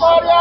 बाबा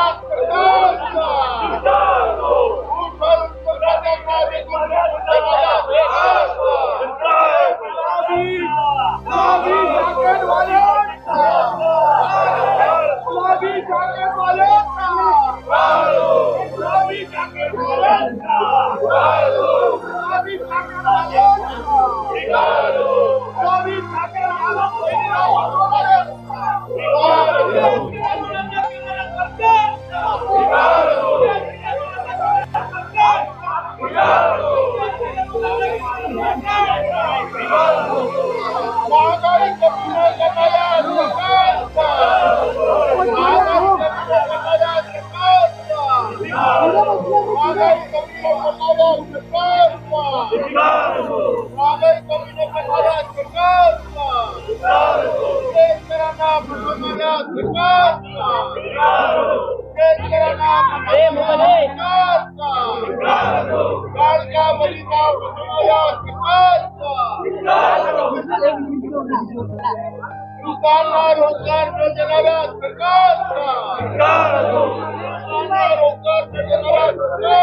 लोकांना रोजगार न देणाऱ्या सरकारचा लोकांना रोजगार न देणाऱ्या सरकारचा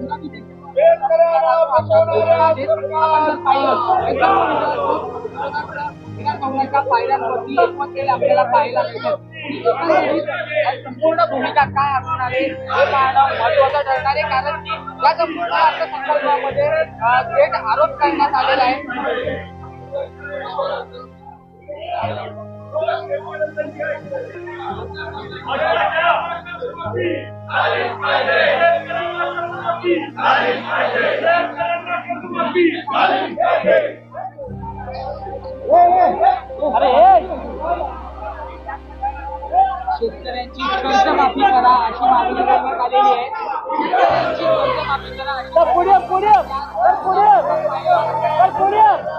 आपल्याला पाहायला संपूर्ण भूमिका काय असणार आहे हे पाहणं महत्वाचं ठरणार आहे कारण की या संपूर्ण अर्थसंकल्पामध्ये थेट आरोप करण्यात आलेला आहे. शेतकऱ्यांची कर्जमाफी करा अशी मागणी करण्यात आलेली आहे शेतकऱ्यांची कर्जमाफी करा अशी पुढे पुढे पुढे पुढे पुढे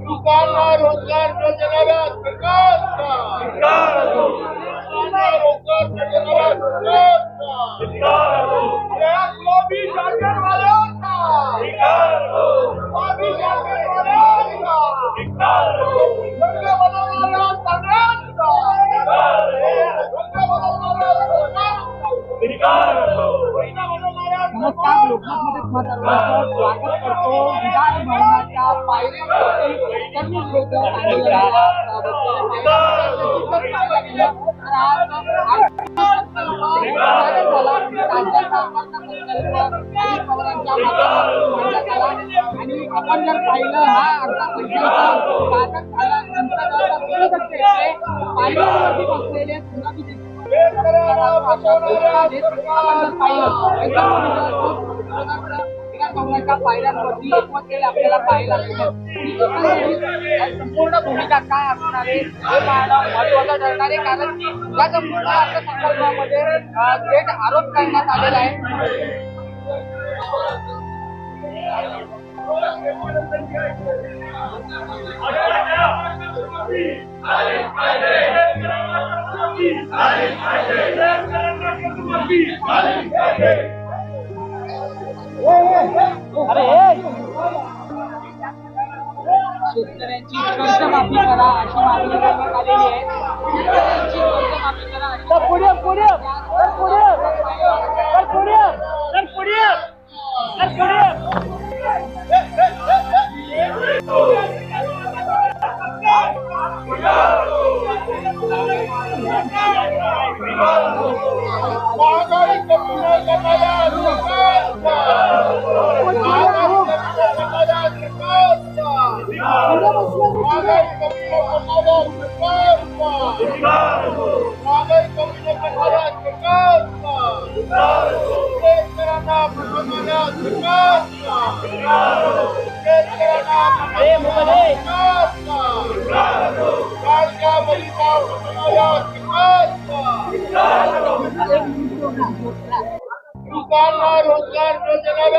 युवकांना रोजगार न देणाऱ्या सरकारचा युवकांना रोजगार न देणाऱ्या सरकारचा सरकारचा रंग बनवणाऱ्या नमस्कार लोकमतमध्ये तुम्हा सर्वांचं स्वागत करतो. विधान भवनाच्या पायऱ्यांवरती आणि आपण जर पाहिलं हा अर्धा पैशाचा बसलेले गुलाबी शेतकऱ्यांना पायऱ्यांवरती एकमत आपल्याला पाहायला मिळतं. संपूर्ण भूमिका काय असणार आहे हे पाहणं महत्वाचं ठरणार आहे. कारण की या संपूर्ण अर्थसंकल्पामध्ये थेट आरोप करण्यात आलेला आहे. शेतकऱ्यांची कर्जमाफी करा अशी मागणी करण्यात आलेली आहे शेतकऱ्यांची कर्जमाफी करा अशी पुढे पुढे पुढे सरकारचा युवकांना रोजगार न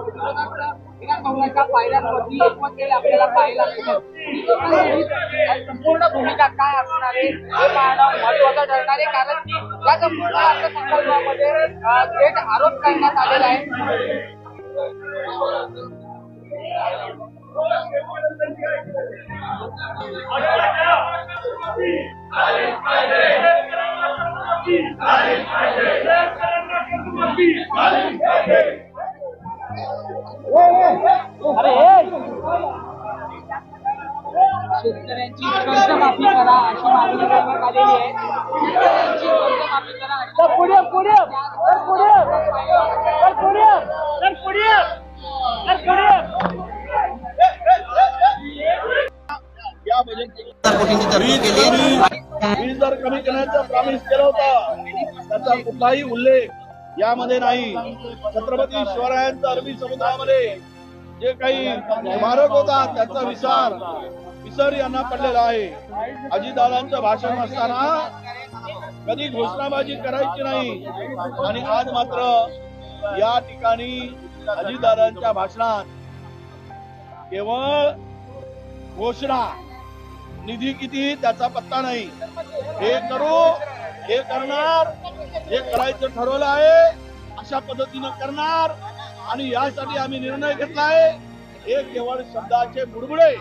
भवनाच्या पायऱ्यांवरती एकमत आपल्याला पाहायला मिळेल संपूर्ण भूमिका काय असणार आहे हे पाहणं महत्वाचं ठरणार आहे. कारण की या संपूर्ण अर्थसंकल्पामध्ये थेट आरोप करण्यात आलेला आहे. शेतकऱ्यांची कर्जमाफी करा अशी मागणी करण्यात आलेली आहे. शेतकऱ्यांची कर्जमाफी करा अशी पुढे पुढे. पुढे. पुढे. पुढे. पुढे. या बजेट वीज दर कमी करण्याचा प्रॉमिस केला होता. त्याचा कुठलाही उल्लेख यामध्ये नाही. छत्रपती शिवरायांचा अरबी समुद्रामध्ये जे काही स्मारक होता त्याचा विसार विसर यांना पडलेला आहे. अजितदादांचं भाषण असताना कधी घोषणाबाजी करायची नाही. आणि आज मात्र या ठिकाणी अजितदादांच्या भाषणात केवळ घोषणा. निधी किती त्याचा पत्ता नाही. हे करू हे करणार हे करायचं ठरवलं आहे अशा पद्धतीनं करणार. आणि यासाठी आम्ही निर्णय घेतलाय. हे केवळ शब्दाचे बुडबुडे.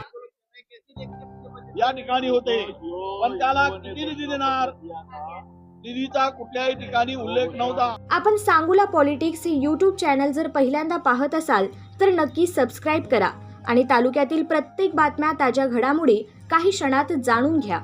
या ठिकाणी होते. पण त्याला किती निधी देणार? निधीचा कुठल्याही ठिकाणी उल्लेख नव्हता. आपण सांगूला पॉलिटिक्स हे यूट्यूब चॅनल जर पहिल्यांदा पाहत असाल तर नक्की सबस्क्राईब करा. आणि तालुक्यातील प्रत्येक बातम्या ताज्या घडामोडी काही क्षणात जाणून घ्या.